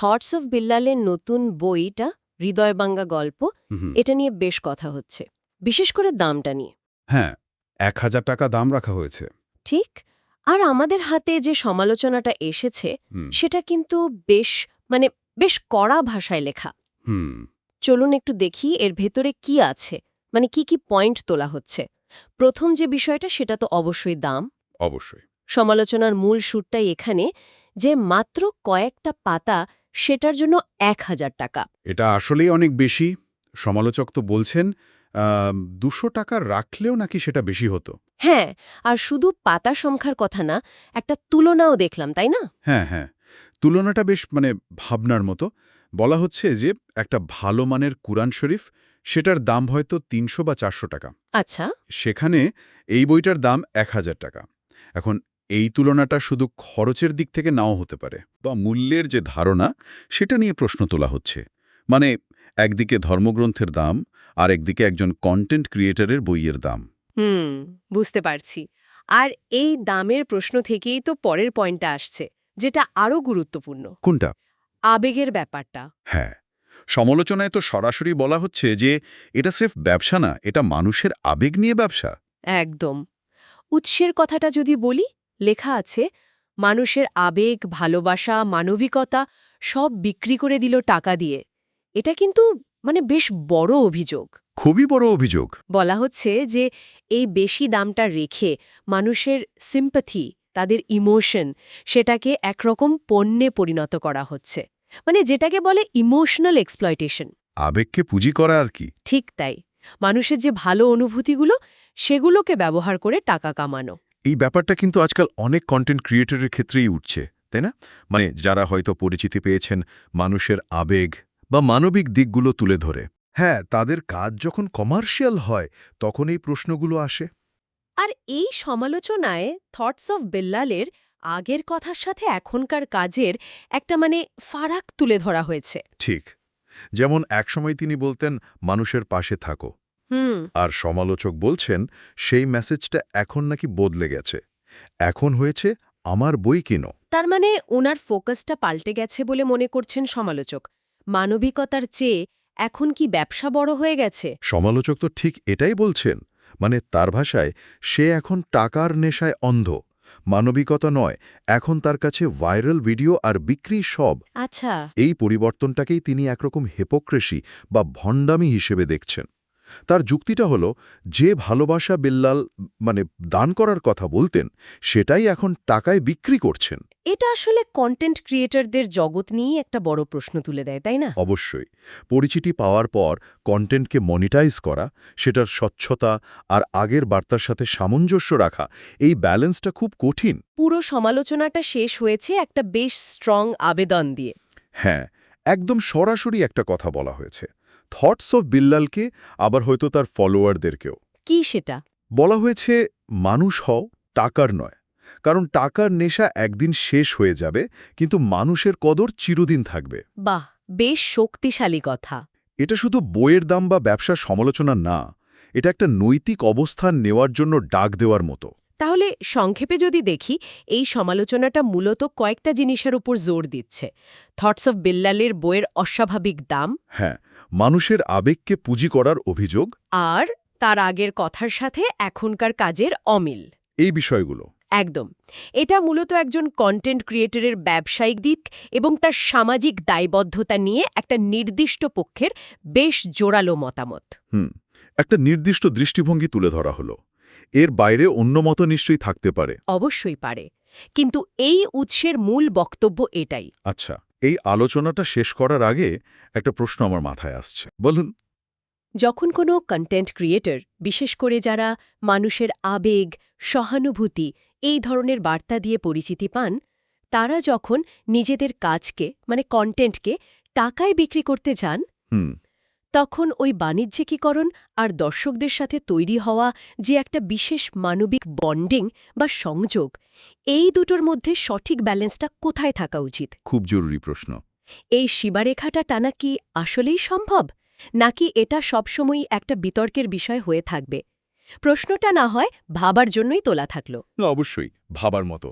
Thoughts of বিল্লালের নতুন বইটা হৃদয়বাঙ্গা গল্প এটা নিয়ে বেশ কথা হচ্ছে। বিশেষ করে দামটা নিয়ে। হ্যাঁ এক হাজার টাকা দাম রাখা হয়েছে। ঠিক? আর আমাদের হাতে যে সমালোচনাটা এসেছে সেটা কিন্তু বেশ মানে বেশ কড়া ভাষায় লেখা। হুম। চলুন একটু দেখি এর ভেতরে কি আছে মানে কি কি পয়েন্ট তোলা হচ্ছে। প্রথম যে বিষয়টা সেটা তো অবশ্যই দাম। অবশ্যই। সমালোচনার মূল সুরটাই এখানে যে মাত্র কয়েকটা পাতা সেটার জন্য এক হাজার টাকা। এটা আসলেই অনেক বেশি। সমালোচক তো বলছেন দুশো টাকা রাখলেও নাকি সেটা বেশি হতো। হ্যাঁ আর শুধু পাতা সংখ্যার কথা না একটা তুলনাও দেখলাম তাই না? হ্যাঁ হ্যাঁ। তুলনাটা বেশ মানে ভাবনার মতো। বলা হচ্ছে যে একটা ভালো মানের কুরআন শরীফ সেটার দাম হয়তো তিনশো বা চারশো টাকা। আচ্ছা। সেখানে এই বইটার দাম এক হাজার টাকা। এখন এই তুলনাটা শুধু খরচের দিক থেকে নাও হতে পারে বা মূল্যের যে ধারণা সেটা নিয়ে প্রশ্ন তোলা হচ্ছে। মানে একদিকে ধর্মগ্রন্থের দাম আর একদিকে একজন কন্টেন্ট ক্রিয়েটরের বইয়ের দাম। হুম বুঝতে পারছি। আর এই দামের প্রশ্ন থেকেই তো পরের পয়েন্টটা আসছে যেটা আরও গুরুত্বপূর্ণ। কোনটা? আবেগের ব্যাপারটা। হ্যাঁ সমালোচনায় তো সরাসরি বলা হচ্ছে যে এটা স্রেফ ব্যবসা না এটা মানুষের আবেগ নিয়ে ব্যবসা। একদম। উৎসের কথাটা যদি বলি লেখা আছে মানুষের আবেগ ভালোবাসা মানবিকতা সব বিক্রি করে দিল টাকা দিয়ে। এটা কিন্তু মানে বেশ বড় অভিযোগ। খুবই বড় অভিযোগ। বলা হচ্ছে যে এই বেশি দামটা রেখে মানুষের সিম্পাথি তাদের ইমোশন সেটাকে একরকম পণ্যে পরিণত করা হচ্ছে। মানে যেটাকে বলে ইমোশনাল এক্সপ্লয়টেশন আবেগকে পুঁজি করা আর কি। ঠিক তাই। মানুষের যে ভালো অনুভূতিগুলো সেগুলোকে ব্যবহার করে টাকা কামানো। এই ব্যাপারটা কিন্তু আজকাল অনেক কন্টেন্ট ক্রিয়েটরের ক্ষেত্রেই উঠছে তাই না? মানে যারা হয়তো পরিচিতি পেয়েছেন মানুষের আবেগ বা মানবিক দিকগুলো তুলে ধরে। হ্যাঁ তাদের কাজ যখন কমার্শিয়াল হয় তখন এই প্রশ্নগুলো আসে। আর এই সমালোচনায় থটস অফ বেল্লালের আগের কথার সাথে এখনকার কাজের একটা মানে ফারাক তুলে ধরা হয়েছে। ঠিক। যেমন একসময় তিনি বলতেন মানুষের পাশে থাকো। আর সমালোচক বলছেন সেই মেসেজটা এখন নাকি বদলে গেছে। এখন হয়েছে আমার বই কিনো। তার মানে ওনার ফোকাসটা পাল্টে গেছে বলে মনে করছেন সমালোচক। মানবিকতার চেয়ে এখন কি ব্যবসা বড় হয়ে গেছে? সমালোচক তো ঠিক এটাই বলছেন। মানে তার ভাষায় সে এখন টাকার নেশায় অন্ধ। মানবিকতা নয় এখন তার কাছে ভাইরাল ভিডিও আর বিক্রি সব। আচ্ছা। এই পরিবর্তনটাকেই তিনি একরকম হেপোক্রেসি বা ভণ্ডামি হিসেবে দেখছেন। তার যুক্তিটা হল যে ভালোবাসা বিল্লাল মানে দান করার কথা বলতেন সেটাই এখন টাকায় বিক্রি করছেন। এটা আসলে কন্টেন্ট ক্রিয়েটরদের জগৎ নিয়েই একটা বড় প্রশ্ন তুলে দেয় তাই না? অবশ্যই। পরিচিতি পাওয়ার পর কন্টেন্টকে মনিটাইজ করা সেটার স্বচ্ছতা আর আগের বার্তার সাথে সামঞ্জস্য রাখা এই ব্যালেন্সটা খুব কঠিন। পুরো সমালোচনাটা শেষ হয়েছে একটা বেশ স্ট্রং আবেদন দিয়ে। হ্যাঁ একদম সরাসরি একটা কথা বলা হয়েছে। থটস অফ বিল্লালকে আবার হয়তো তার ফলোয়ারদেরকেও কি সেটা? বলা হয়েছে মানুষ হও টাকার নয়। কারণ টাকার নেশা একদিন শেষ হয়ে যাবে কিন্তু মানুষের কদর চিরদিন থাকবে। বাহ বেশ শক্তিশালী কথা। এটা শুধু বইয়ের দাম বা ব্যবসার সমালোচনা না এটা একটা নৈতিক অবস্থান নেওয়ার জন্য ডাক দেওয়ার মতো। তাহলে সংক্ষেপে যদি দেখি এই সমালোচনাটা মূলত কয়েকটা জিনিসের উপর জোর দিচ্ছে। থটস অফ বিল্লালের বইয়ের অস্বাভাবিক দাম। হ্যাঁ মানুষের আবেগকে পুঁজি করার অভিযোগ। আর তার আগের কথার সাথে এখনকার কাজের অমিল। এই বিষয়গুলো। একদম। এটা মূলত একজন কন্টেন্ট ক্রিয়েটরের ব্যবসায়িক দিক এবং তার সামাজিক দায়বদ্ধতা নিয়ে একটা নির্দিষ্ট পক্ষের বেশ জোরালো মতামত। হুম একটা নির্দিষ্ট দৃষ্টিভঙ্গি তুলে ধরা হলো। এর বাইরে অন্য মতো নিশ্চয়ই থাকতে পারে। অবশ্যই পারে। কিন্তু এই উৎসের মূল বক্তব্য এটাই। আচ্ছা। এই আলোচনাটা শেষ করার আগে একটা প্রশ্ন আমার মাথায় আসছে। বলুন। যখন কোনো কন্টেন্ট ক্রিয়েটর বিশেষ করে যারা মানুষের আবেগ সহানুভূতি এই ধরনের বার্তা দিয়ে পরিচিতি পান তারা যখন নিজেদের কাজকে মানে কন্টেন্টকে টাকায় বিক্রি করতে যান হুম। তখন ওই বাণিজ্যিকীকরণ আর দর্শকদের সাথে তৈরি হওয়া যে একটা বিশেষ মানবিক বন্ডিং বা সংযোগ এই দুটোর মধ্যে সঠিক ব্যালেন্সটা কোথায় থাকা উচিত? খুব জরুরি প্রশ্ন। এই সীমারেখাটা টানা কি আসলেই সম্ভব? নাকি এটা সবসময়ই একটা বিতর্কের বিষয় হয়ে থাকবে? প্রশ্নটা না হয় ভাবার জন্যই তোলা থাকল। অবশ্যই ভাবার মতো।